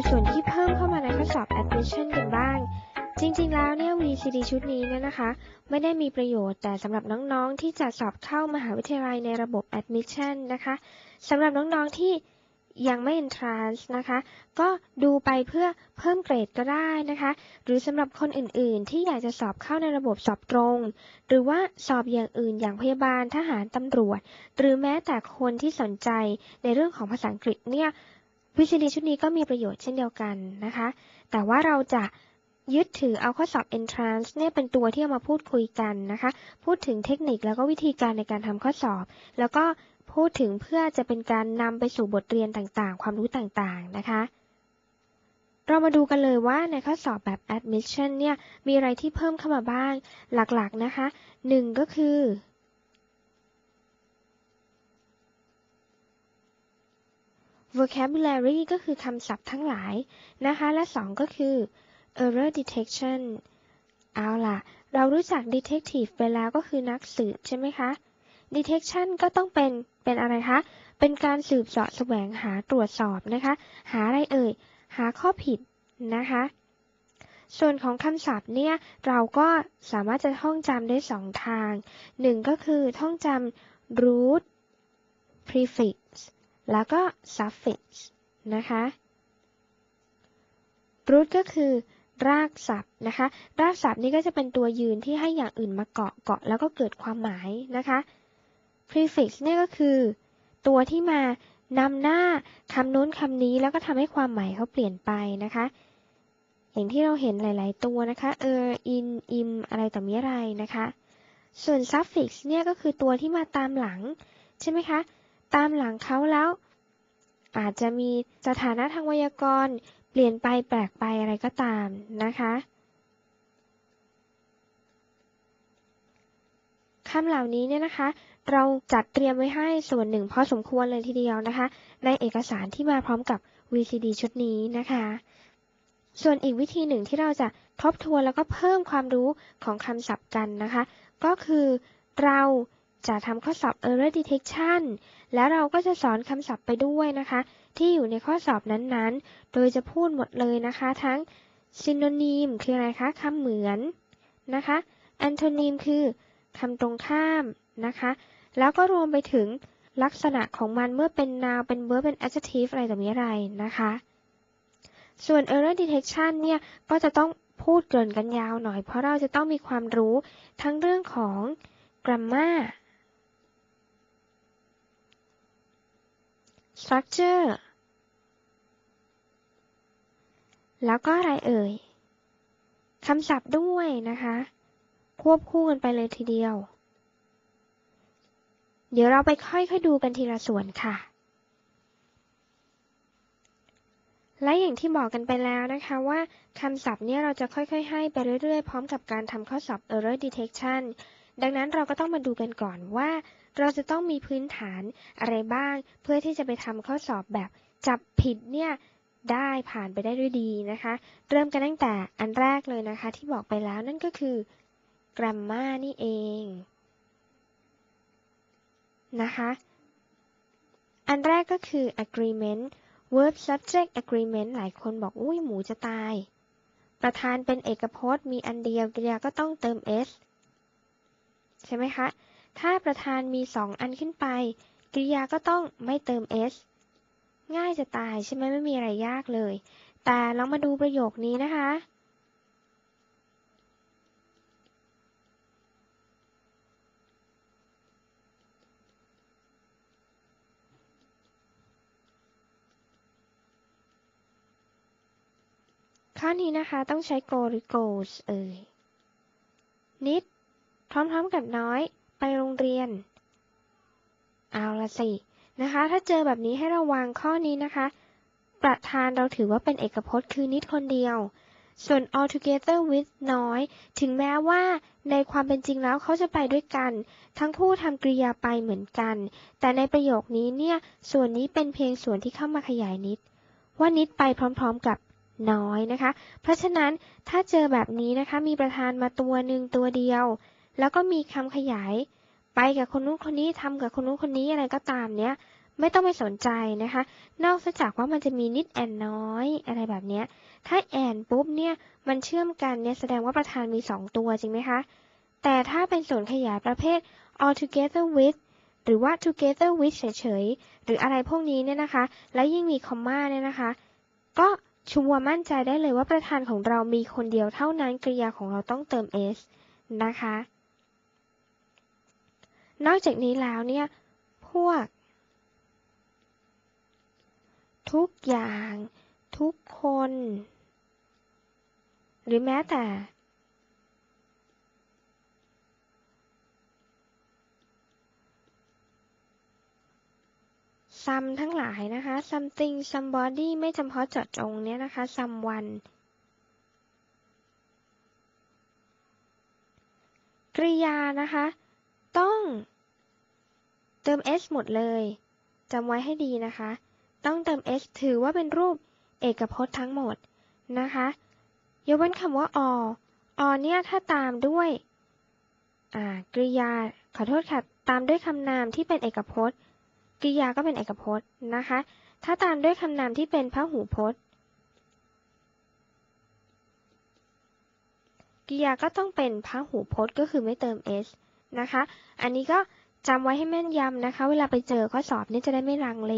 ดูส่วนที่เพิ่มเข้ามาในข้อสอบ admission กันบ้าง จริงๆ แล้วเนี่ย VCD ชุดนี้เนี่ยนะคะ ไม่ได้มีประโยชน์แต่สำหรับน้องๆ ที่จะสอบเข้ามหาวิทยาลัยในระบบ admission นะคะสำหรับน้องๆ ที่ยังไม่ entrance นะคะ ก็ดูไปเพื่อเพิ่มเกรดก็ได้นะคะ หรือสำหรับคนอื่นๆ ที่อยากจะสอบเข้าในระบบสอบตรง หรือว่าสอบอย่างอื่นอย่างพยาบาลทหารตำรวจ หรือแม้แต่คนที่สนใจในเรื่องของภาษาอังกฤษเนี่ย VCD ชุดนี้ก็มีประโยชน์เช่นเดียวกันนะคะ แต่ว่าเราจะยึดถือเอาข้อสอบ entrance เนี่ยเป็นตัวที่เอามาพูดคุยกันนะคะ พูดถึงเทคนิคแล้วก็วิธีการในการทำข้อสอบ แล้วก็พูดถึงเพื่อจะเป็นการนำไปสู่บทเรียนต่างๆ ความรู้ต่างๆนะคะ เรามาดูกันเลยว่าในข้อสอบแบบ admission เนี่ยมีอะไรที่เพิ่มเข้ามาบ้างหลักๆนะคะหนึ่งก็คือ vocabulary ก็คือคำศัพท์ทั้งหลายนะคะ และสองก็คือ error detection เอาล่ะ เรารู้จัก detective ไปแล้วก็คือนักสืบใช่ไหมคะ detection ก็ต้องเป็นเป็นอะไรคะ เป็นการสืบเสาะแสวงหาตรวจสอบนะคะ หาอะไรเอ่ย หาข้อผิดนะคะ ส่วนของคำศัพท์เนี่ย เราก็สามารถจะท่องจำได้สองทาง หนึ่งก็คือท่องจำ root prefix แล้วก็ suffix นะคะ root ก็คือรากศัพท์นะคะ รากศัพท์นี้ก็จะเป็นตัวยืนที่ให้อย่างอื่นมาเกาะเกาะแล้วก็เกิดความหมายนะคะ prefix เนี่ยก็คือ ตัวที่มานำหน้าคำนู้นคำนี้แล้วก็ทำให้ความหมายเขาเปลี่ยนไปนะคะ อย่างที่เราเห็นหลาย ๆ ตัวนะคะ er in im อะไรต่อมีอะไรนะคะ ส่วน suffix เนี่ยก็คือตัวที่มาตามหลัง ใช่ไหมคะ ตามหลังเขาแล้ว อาจจะมีสถานะทางไวยากรณ์ เปลี่ยนไปแปลกไปอะไรก็ตามนะคะ คำเหล่านี้เนี่ยนะคะ เราจัดเตรียมไว้ให้ส่วนหนึ่งพอสมควรเลยทีเดียวนะคะ ในเอกสารที่มาพร้อมกับ VCD ชุดนี้นะคะ ส่วนอีกวิธีหนึ่งที่เราจะทบทวนแล้วก็เพิ่มความรู้ของคำศัพท์กันนะคะ ก็คือเรา จะทำข้อสอบ error detection แล้วเราก็จะสอนคำศัพท์ไปด้วยนะคะ ที่อยู่ในข้อสอบนั้นๆ โดยจะพูดหมดเลยนะคะ ทั้ง synonym คืออะไรคะคำเหมือนนะคะ antonym คือคำตรงข้ามนะคะ แล้วก็รวมไปถึงลักษณะของมันเมื่อเป็น noun เป็น verb เป็น adjective อะไรต่อมีอะไรนะคะ ส่วน error detection เนี่ย ก็จะต้องพูดเกินกันยาวหน่อย เพราะเราจะต้องมีความรู้ทั้งเรื่องของ grammar structure แล้วก็อะไรเอ่ยคำศัพท์ด้วยนะคะ ควบคู่กันไปเลยทีเดียว เดี๋ยวเราไปค่อยๆดูกันทีละส่วนค่ะ และอย่างที่บอกกันไปแล้วนะคะว่าคำศัพท์เนี่ยเราจะค่อยๆ ให้ไปเรื่อยๆ พร้อมกับการทำข้อสอบ error detection ดังนั้นเราก็ต้องมาดูกันก่อนว่า เราจะต้องมีพื้นฐานอะไรบ้าง เพื่อที่จะไปทำข้อสอบแบบจับผิดเนี่ยได้ผ่านไปได้ด้วยดีนะคะ เริ่มกันตั้งแต่อันแรกเลยนะคะ ที่บอกไปแล้วนั่นก็คือ grammar นี่เองนะคะ อันแรกก็คือ agreement verb subject agreement หลายคนบอกอุ้ยหมูจะตาย ประธานเป็นเอกพจน์ มีอันเดียวกริยาก็ต้องเติม s ใช่ไหมคะ ถ้าประธานมีสองอันขึ้นไป กริยาก็ต้องไม่เติม s ง่ายจะตายใช่ไหมไม่มีอะไรยากเลย แต่ลองมาดูประโยคนี้นะคะ ข้อนี้นะคะต้องใช้ go หรือ goes เอ่ยนิด พร้อมๆกับน้อย ไปโรงเรียน เอาละสินะคะ ถ้าเจอแบบนี้ให้ระวังข้อนี้นะคะ ประธานเราถือว่าเป็นเอกพจน์คือนิดคนเดียว ส่วน altogether with น้อย ถึงแม้ว่าในความเป็นจริงแล้วเขาจะไปด้วยกัน ทั้งคู่ทำกริยาไปเหมือนกัน แต่ในประโยคนี้เนี่ย ส่วนนี้เป็นเพียงส่วนที่เข้ามาขยายนิด ว่านิดไปพร้อมๆกับน้อยนะคะ เพราะฉะนั้นถ้าเจอแบบนี้นะคะ มีประธานมาตัวหนึ่งตัวเดียว แล้วก็มีคำขยาย ไปกับคนนู้นคนนี้ทำกับคนนู้นคนนี้อะไรก็ตามเนี้ย ไม่ต้องไปสนใจนะคะ นอกจากว่ามันจะมีนิดแอนน้อยอะไรแบบเนี้ย ถ้าแอนปุ๊บเนี่ยมันเชื่อมกันเนี่ยแสดงว่าประธานมี 2 ตัวจริงไหมคะ แต่ถ้าเป็นส่วนขยายประเภท all together with หรือว่า together with เฉยๆ หรืออะไรพวกนี้เนี่ยนะคะ และยิ่งมีคอมมาเนี่ยนะคะ ก็ชัวร์มั่นใจได้เลยว่าประธานของเรามีคนเดียวเท่านั้นกริยาของเราต้องเติม s นะคะ นอกจากนี้แล้วเนี่ย พวก ทุกอย่าง ทุกคน หรือแม้แต่ ซัมทั้งหลายนะคะ something somebody ไม่จำเพาะเจาะจงเนี่ยนะคะ someone กริยานะคะ ต้อง เติม s หมดเลยจำไว้ให้ดีนะคะ ต้องเติม s ถือว่าเป็นรูปเอกพจน์ทั้งหมดนะคะยกเว้นคำว่า or or เนี่ยถ้าตามด้วยกริยา ขอโทษค่ะ ตามด้วยคำนามที่เป็นเอกพจน์ กริยาก็เป็นเอกพจน์นะคะ ถ้าตามด้วยคำนามที่เป็นพหูพจน์ กริยาก็ต้องเป็นพหูพจน์ก็คือไม่เติม s นะคะ อันนี้ก็จำไว้ให้แม่นยำนะคะ เวลาไปเจอข้อสอบนี่จะได้ไม่ลังเล